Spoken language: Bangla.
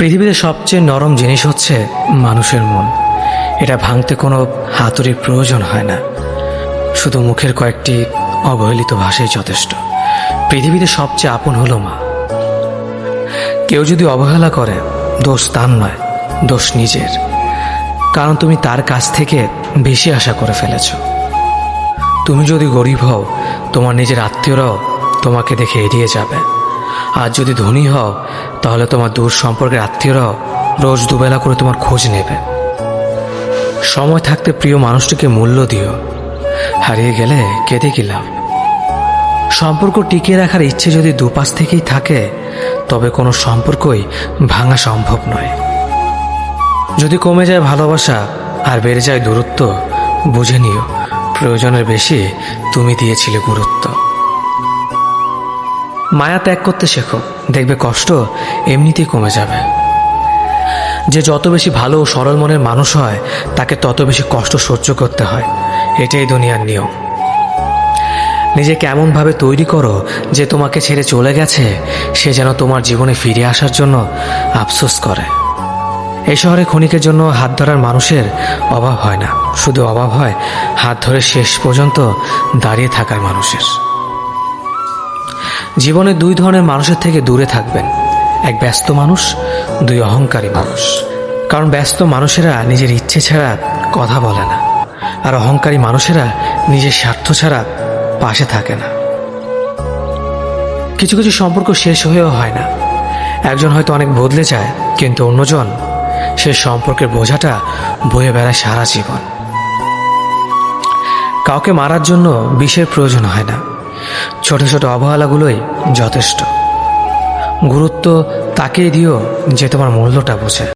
পৃথিবীতে সবচেয়ে নরম জিনিস হচ্ছে মানুষের মন। এটা ভাঙতে কোনো হাতুড়ির প্রয়োজন হয় না। শুধু মুখের কয়েকটি অবহেলিত ভাষাই যথেষ্ট। পৃথিবীতে সবচেয়ে আপন হলো মা। কেউ যদি অবহেলা করে, দোষ তার নয়, দোষ নিজের। কারণ তুমি তার কাছ থেকে বেশি আশা করে ফেলেছ। তুমি যদি গরিব হও, তোমার নিজের আত্মীয়রাও তোমাকে দেখে এড়িয়ে যাবে। আর যদি ধনী হও, তাহলে তোমার দূর সম্পর্কের আত্মীয়রাও রোজ দুবেলা করে তোমার খোঁজ নেবে। সময় থাকতে প্রিয় মানুষটিকে মূল্য দিও। হারিয়ে গেলে কেঁদে কি লাভ? সম্পর্ক টিকিয়ে রাখার ইচ্ছে যদি দুপাশ থেকেই থাকে, তবে কোনো সম্পর্কই ভাঙা সম্ভব নয়। যদি কমে যায় ভালোবাসা আর বেড়ে যায় দূরত্ব, বুঝে নিও, প্রয়োজনের বেশি তুমি দিয়েছিলে গুরুত্ব। মায়া ত্যাগ করতে শেখো। দেখবে কষ্ট এমনিতেই কমে যাবে। যে যত বেশি ভালো ও সরল মনের মানুষ হয়, তাকে তত বেশি কষ্ট সহ্য করতে হয়। এটাই দুনিয়ার নিয়ম। নিজেকে এমনভাবে তৈরি করো যে তোমাকে ছেড়ে চলে গেছে, সে যেন তোমার জীবনে ফিরে আসার জন্য আফসোস করে। এই শহরে ক্ষণিকের জন্য হাত ধরার মানুষের অভাব হয় না। শুধু অভাব হয় হাত ধরে শেষ পর্যন্ত দাঁড়িয়ে থাকার মানুষের। জীবনে দুই ধরনের মানুষের থেকে দূরে থাকবেন। এক ব্যস্ত মানুষ, দুই অহংকারী মানুষ। কারণ ব্যস্ত মানুষেরা নিজের ইচ্ছে ছাড়া কথা বলে না। আর অহংকারী মানুষেরা নিজের স্বার্থ ছাড়া পাশে থাকে না। কিছু কিছু সম্পর্ক শেষ হয়েও হয় না। একজন হয়তো অনেক বদলে যায়, কিন্তু অন্যজন সে সম্পর্কের বোঝাটা বয়ে বেড়ায় সারা জীবন। কাউকে মারার জন্য বিষের প্রয়োজন হয় না। ছোট ছোট অবহেলাগুলোই যথেষ্ট। গুরুত্ব তাকেই দিও যে তোমার মূল্যটা বোঝে।